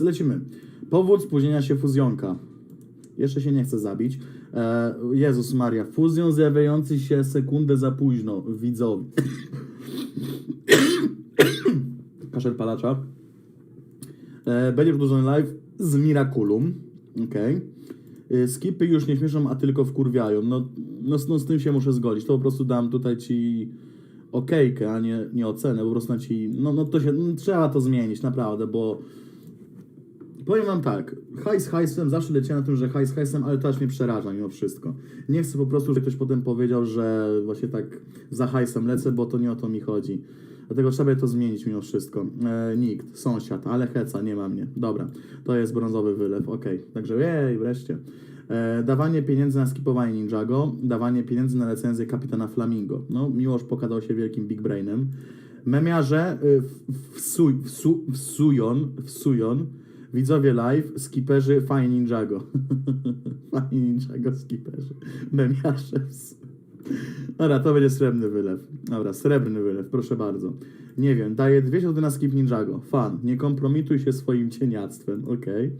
Lecimy. Powód spóźnienia się fuzjonka. Jeszcze się nie chce zabić. E, Jezus Maria. Fuzjon zjawiający się sekundę za późno. Widzowie. Kaszel palacza. E, będzie wydłużony live z Miraculum. Okej. E, Skipy już nie śmieszą, a tylko wkurwiają. No, no, no z tym się muszę zgodzić. To po prostu dam tutaj ci okejkę, a nie, nie ocenę. Po prostu na ci. No, no to się. No, trzeba to zmienić, naprawdę, bo. Powiem wam tak, hajs hajsem, zawsze leciałem na tym, że hajs hajsem, ale to aż mnie przeraża mimo wszystko. Nie chcę po prostu, żeby ktoś potem powiedział, że właśnie tak za hajsem lecę, bo to nie o to mi chodzi. Dlatego trzeba to zmienić mimo wszystko. E, nikt, sąsiad, ale heca, nie ma mnie. Dobra, to jest brązowy wylew, okej. Także jej, wreszcie. E, dawanie pieniędzy na skipowanie Ninjago, dawanie pieniędzy na recenzję Kapitana Flamingo. No, Miłosz pokazał się wielkim big brainem. Memiarze y, w- wsuj, wsu, wsujon, wsujon, widzowie live, skiperzy, fajnie Ninjago. fajnie Ninjago, skiperzy. Memiarze. Dobra, to będzie srebrny wylew. Dobra, srebrny wylew, proszę bardzo. Nie wiem, daję 200 zł na skip Ninjago. Fan, nie kompromituj się swoim cieniactwem, okej.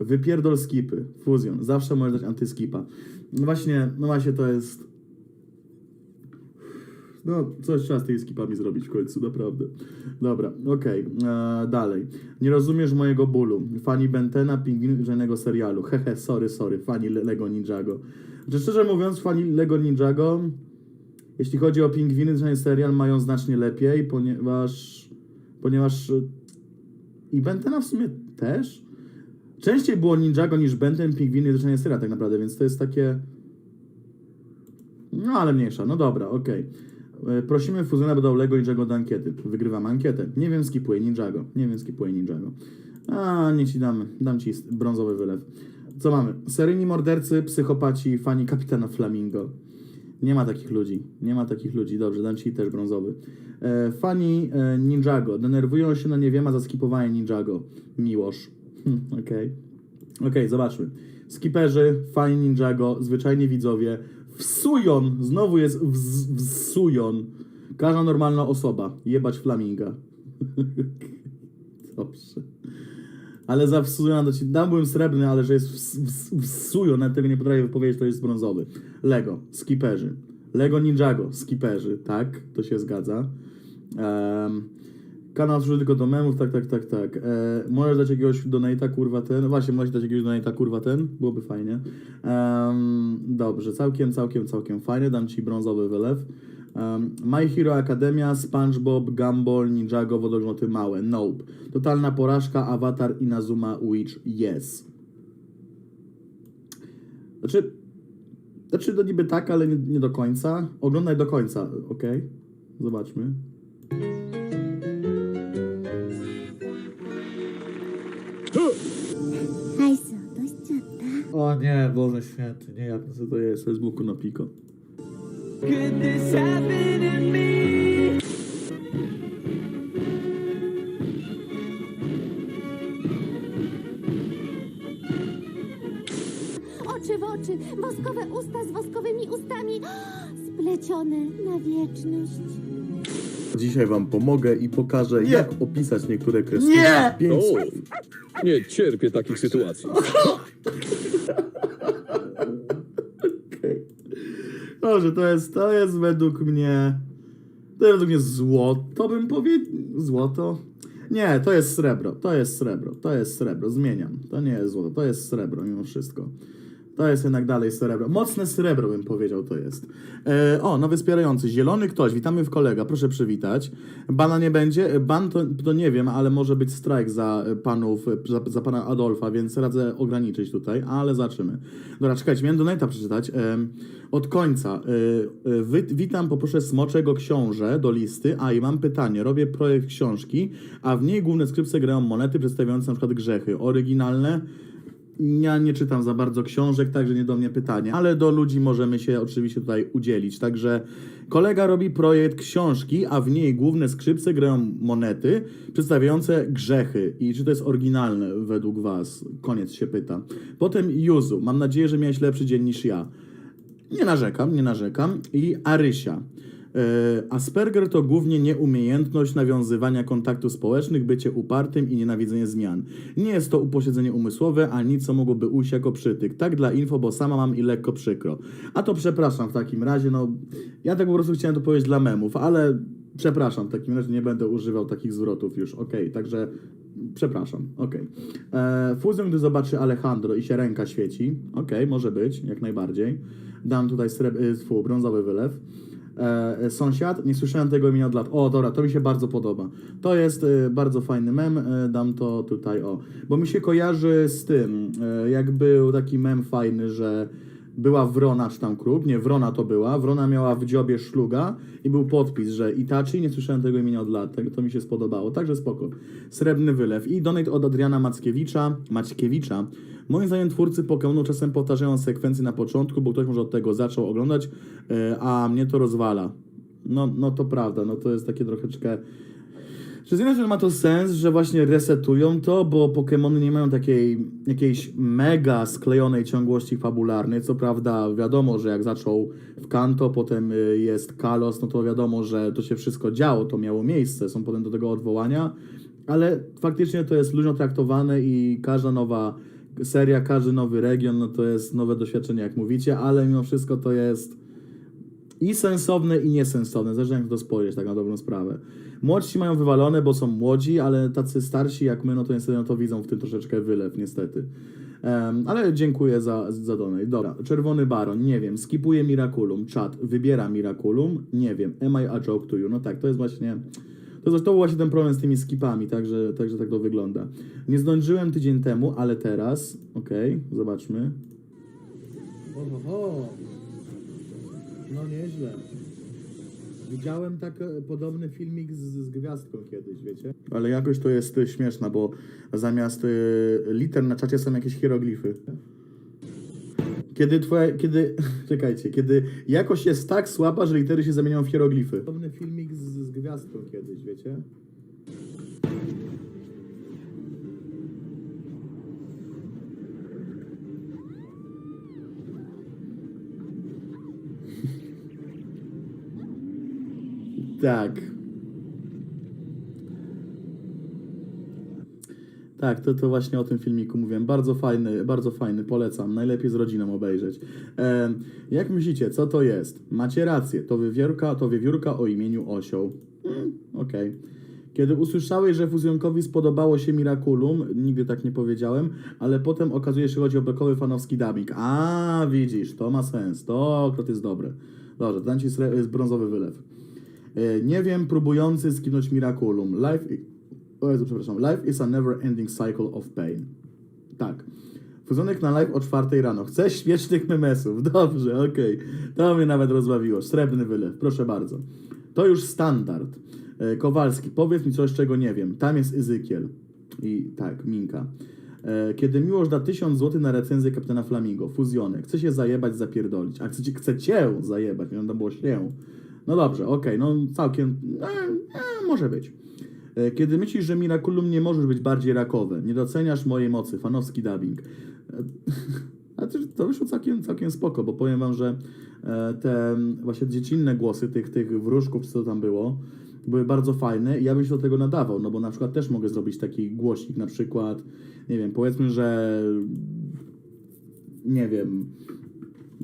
Wypierdol skipy, fuzjon, zawsze możesz dać antyskipa. No właśnie, no właśnie to jest... No, coś trzeba z tymi skipami zrobić w końcu, naprawdę. Dobra, okej, e, dalej. Nie rozumiesz mojego bólu. Fani Bentena, pingwinów żadnego serialu. Hehe, sorry, sorry, fani Le- Lego Ninjago. Znaczy, szczerze mówiąc, fani Lego Ninjago, jeśli chodzi o pingwiny, ten serial mają znacznie lepiej, ponieważ... Ponieważ... e, I Bentena w sumie też? Częściej było Ninjago niż Benten, pingwiny, zaczynanie serial tak naprawdę, więc to jest takie... No ale mniejsza, no dobra, okej. E, Prosimy Fuzjona, by dał Lego Ninjago do ankiety. Wygrywam ankietę. Nie wiem, skipuję Ninjago. Nie wiem, skipuję Ninjago. A, nie ci damy. Dam ci brązowy wylew. Co mamy? Seryjni mordercy, psychopaci, fani kapitana Flamingo. Nie ma takich ludzi. Nie ma takich ludzi. Dobrze, dam ci też brązowy. E, fani e, Ninjago. Denerwują się na niewiema za skipowanie Ninjago. Miłosz. Hm, Okej. Okej, zobaczmy. Skiperzy, fani Ninjago, zwyczajni widzowie. Wsujon! Znowu jest wsujon. Każda normalna osoba. Jebać flaminga. Dobrze. Ale za wsujona to ci... Dam byłem srebrny, ale że jest ws, ws, wsujon, nawet tego nie potrafię wypowiedzieć, to jest brązowy. Lego, skiperzy. Lego Ninjago, skiperzy. Tak, to się zgadza. Em, Kanał służy tylko do memów, tak, tak, tak, tak. E, możesz dać jakiegoś donata, kurwa ten. No Właśnie, możesz dać jakiegoś donata, kurwa ten. Byłoby fajnie. Dobrze, całkiem, całkiem, całkiem fajnie. Dam ci brązowy wylew. Um, My Hero Academia, SpongeBob, Gumball, Ninjago, Wodogrzmoty Małe. Nope. Totalna porażka, Avatar, Inazuma, Witch, yes. Znaczy, znaczy to niby tak, ale nie, nie do końca. Oglądaj do końca, ok? Zobaczmy. Hajsu, dość ciota. O nie, Boże Święty, nie, jak co to jest, Facebooku na piko. To? Oczy w oczy, woskowe usta z woskowymi ustami, splecione na wieczność. Dzisiaj wam pomogę i pokażę, jak opisać niektóre kreski. Nie! Pięć O, nie cierpię takich sytuacji. Dobrze, to jest, to jest według mnie. To jest według mnie złoto, bym powiedział. Złoto? Nie, to jest srebro. To jest srebro. To jest srebro. Zmieniam. To nie jest złoto. To jest srebro mimo wszystko. To jest jednak dalej srebro. Mocne srebro bym powiedział to jest. E, o, nowy wspierający. Zielony ktoś. Witamy w kolega. Proszę przywitać. Bana nie będzie. Ban to, to nie wiem, ale może być strajk za e, panów, e, za, za pana Adolfa, więc radzę ograniczyć tutaj, ale zaczniemy. Dobra, czekajcie, miałem donata przeczytać. Em, od końca. E, e, wy, witam, poproszę Smoczego Książę do listy. A i mam pytanie. Robię projekt książki, a w niej główne skrypce grają monety przedstawiające przykład grzechy. Oryginalne. Ja nie czytam za bardzo książek, także nie do mnie pytanie, ale do ludzi możemy się oczywiście tutaj udzielić. Także kolega robi projekt książki, a w niej główne skrzypce grają monety przedstawiające grzechy. I czy to jest oryginalne według Was? Koniec się pyta. Potem Juzu. Mam nadzieję, że miałeś lepszy dzień niż ja. Nie narzekam, nie narzekam. I Arysia. E, Asperger to głównie nieumiejętność nawiązywania kontaktów społecznych, bycie upartym i nienawidzenie zmian. Nie jest to upośledzenie umysłowe, a nic, co mogłoby ujść jako przytyk. Tak dla info, bo sama mam i lekko przykro. A to przepraszam w takim razie, no ja tak po prostu chciałem to powiedzieć dla memów, ale przepraszam, w takim razie nie będę używał takich zwrotów już, okej, także przepraszam, okej. Okay. Fuzją, gdy zobaczy Alejandro i się ręka świeci, okej, może być, jak najbardziej. Dam tutaj sreb- y, brązowy wylew. E, sąsiad, nie słyszałem tego imienia od lat. O, dobra, to mi się bardzo podoba. To jest e, bardzo fajny mem, e, dam to tutaj, o. Bo mi się kojarzy z tym, e, jak był taki mem fajny, że była Wrona czy tam kruk, nie, Wrona to była, Wrona miała w dziobie szluga i był podpis, że Itachi, nie słyszałem tego imienia od lat, tak, to mi się spodobało, także spoko. Srebrny wylew i donate od Adriana Mackiewicza, Maćkiewicza. Moim zdaniem twórcy Pokémonu czasem powtarzają sekwencje na początku, bo ktoś może od tego zaczął oglądać, e, a mnie to rozwala. No, no to prawda, no to jest takie troszeczkę... Że z jednej strony ma to sens, że właśnie resetują to, bo Pokémony nie mają takiej jakiejś mega sklejonej ciągłości fabularnej. Co prawda wiadomo, że jak zaczął w Kanto, potem y, jest Kalos, no to wiadomo, że to się wszystko działo, to miało miejsce, są potem do tego odwołania, ale faktycznie to jest luźno traktowane i każda nowa seria, każdy nowy region, no to jest nowe doświadczenie, jak mówicie, ale mimo wszystko to jest i sensowne, i niesensowne. Zależy jak to spojrzeć, tak na dobrą sprawę. Młodsi mają wywalone, bo są młodzi, ale tacy starsi jak my, no to niestety no to widzą w tym troszeczkę wylew, niestety. Em, ale dziękuję za, za donate. Dobra, Czerwony Baron, nie wiem. Skipuje Miraculum. Czat, wybiera Miraculum. Nie wiem. Am I a joke to you? No tak, to jest właśnie... To, to był właśnie ten problem z tymi skipami, także, także tak to wygląda. Nie zdążyłem tydzień temu, ale teraz... Okej, zobaczmy. Oho, no nieźle. Widziałem tak e, podobny filmik z, z gwiazdką kiedyś, wiecie? Ale jakoś to jest e, śmieszne, bo zamiast e, liter na czacie są jakieś hieroglify. Kiedy twoja, kiedy, czekajcie, kiedy jakość jest tak słaba, że litery się zamieniają w hieroglify. Podobny filmik z, z gwiazdką kiedyś, wiecie? Tak. Tak, to, to właśnie o tym filmiku mówiłem. Bardzo fajny, bardzo fajny, polecam. Najlepiej z rodziną obejrzeć. E, jak myślicie, co to jest? Macie rację, to wiewiórka, to wiewiórka o imieniu Osioł. Hmm, Okej. Kiedy usłyszałeś, że fuzjonkowi spodobało się Miraculum, nigdy tak nie powiedziałem, ale potem okazuje się, że chodzi o bekowy fanowski dubbing. A, widzisz, to ma sens, to akurat jest dobre. Dobrze, dam ci sre- brązowy wylew. E, Nie wiem, próbujący skinąć Miraculum. Life, i- przepraszam. Life is a never ending cycle of pain. Tak. Fuzonek na live o czwartej rano. Chcę śmiesznych memesów. Dobrze, okej. To mnie nawet rozbawiło. Srebrny wylew, proszę bardzo. To już standard. E, Kowalski, powiedz mi coś, czego nie wiem. Tam jest Ezykiel. I tak, Minka. E, Kiedy Miłosz da 1000 zł na recenzję Kapitana Flamingo, fuzjonek, chce się zajebać, zapierdolić. A chcecie, chce cię zajebać, nie tam było się. No dobrze, okej, no całkiem, e, może być. E, Kiedy myślisz, że Miraculum nie możesz być bardziej rakowe, nie doceniasz mojej mocy, fanowski dubbing. E, Ale to, wyszło całkiem, całkiem spoko, bo powiem wam, że e, te właśnie dziecinne głosy tych, tych wróżków, co tam było, były bardzo fajne i ja bym się do tego nadawał, no bo na przykład też mogę zrobić taki głośnik, na przykład, nie wiem, powiedzmy, że nie wiem,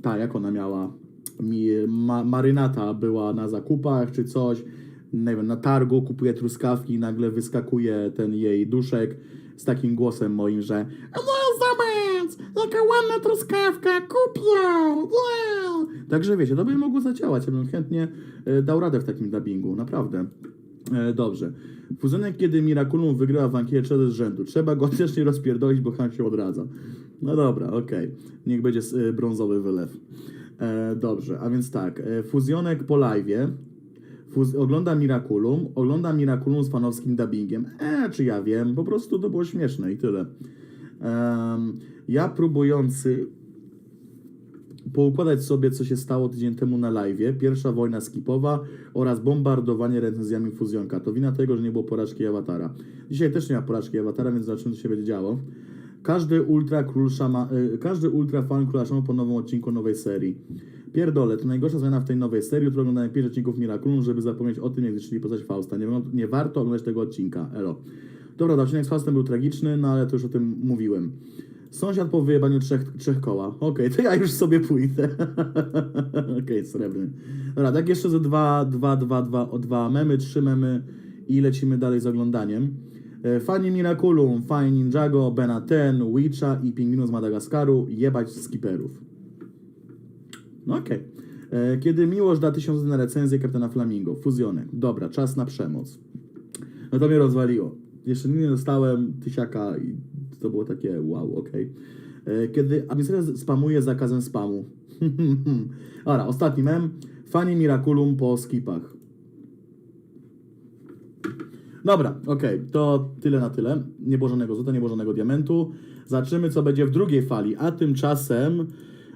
ta, jak ona miała, mi, ma, marynata była na zakupach czy coś, nie wiem, na targu kupuje truskawki i nagle wyskakuje ten jej duszek z takim głosem moim, że nie zobacz, jaka ładna truskawka, kup ją, nie. Także wiecie, to by mogło zadziałać, ja bym chętnie e, dał radę w takim dubbingu, naprawdę. E, dobrze. Fuzynek, kiedy Miraculum wygrywa w ankiecie z rzędu. Trzeba go też nie rozpierdolić, bo Han się odradza. No dobra, okej. Niech będzie e, brązowy wylew. E, dobrze, a więc tak. Fuzjonek po live'ie. Fuz- ogląda Miraculum, ogląda Miraculum z fanowskim dubbingiem. E, czy ja wiem, po prostu to było śmieszne i tyle. Em, ja próbujący poukładać sobie, co się stało tydzień temu na live. Pierwsza wojna skipowa oraz bombardowanie recenzjami fuzjonka. To wina tego, że nie było porażki awatara. Dzisiaj też nie ma porażki awatara, więc zobaczymy, co się będzie działo. Każdy ultra król szama, y, każdy ultra fan króla szama po nowym odcinku nowej serii. Pierdolę, to najgorsza zmiana w tej nowej serii, którą oglądałem 5 odcinków Miraculum, żeby zapomnieć o tym, jak zniszczyli postać Fausta. Nie, nie warto oglądać tego odcinka, elo. Dobra, odcinek z Faustem był tragiczny, no ale to już o tym mówiłem. Sąsiad po wyjebaniu trzech, trzech koła. Okej, to ja już sobie pójdę. Okej, srebrny. Dobra, tak jeszcze ze dwa, dwa, dwa, dwa, o dwa memy, trzy memy i lecimy dalej z oglądaniem. E, Fani Miraculum, Fine Ninjago, Bena Ten, Witcha i Pingwinu z Madagaskaru, jebać skiperów. No okej. E, Kiedy Miłosz da tysiąc na recenzję Kapitana Flamingo, fuzjonek. Dobra, czas na przemoc. No to mnie rozwaliło. Jeszcze nie dostałem tysiaka i to było takie wow, okej. E, Kiedy administracja spamuje zakazem spamu. Dobra, ostatni mem. Fani Miraculum po skipach. Dobra, okej, to tyle na tyle. Nie było żadnego złota, nie było żadnego diamentu. Zobaczymy, co będzie w drugiej fali, a tymczasem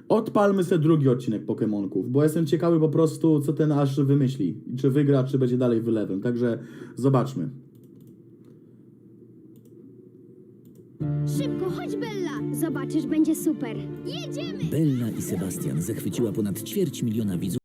odpalmy sobie drugi odcinek Pokemonków, bo jestem ciekawy po prostu, co ten aż wymyśli. Czy wygra, czy będzie dalej wylewem. Także zobaczmy. Szybko, chodź Bella! Zobaczysz, będzie super. Jedziemy! Bella i Sebastian zachwyciła ponad ćwierć miliona widzów.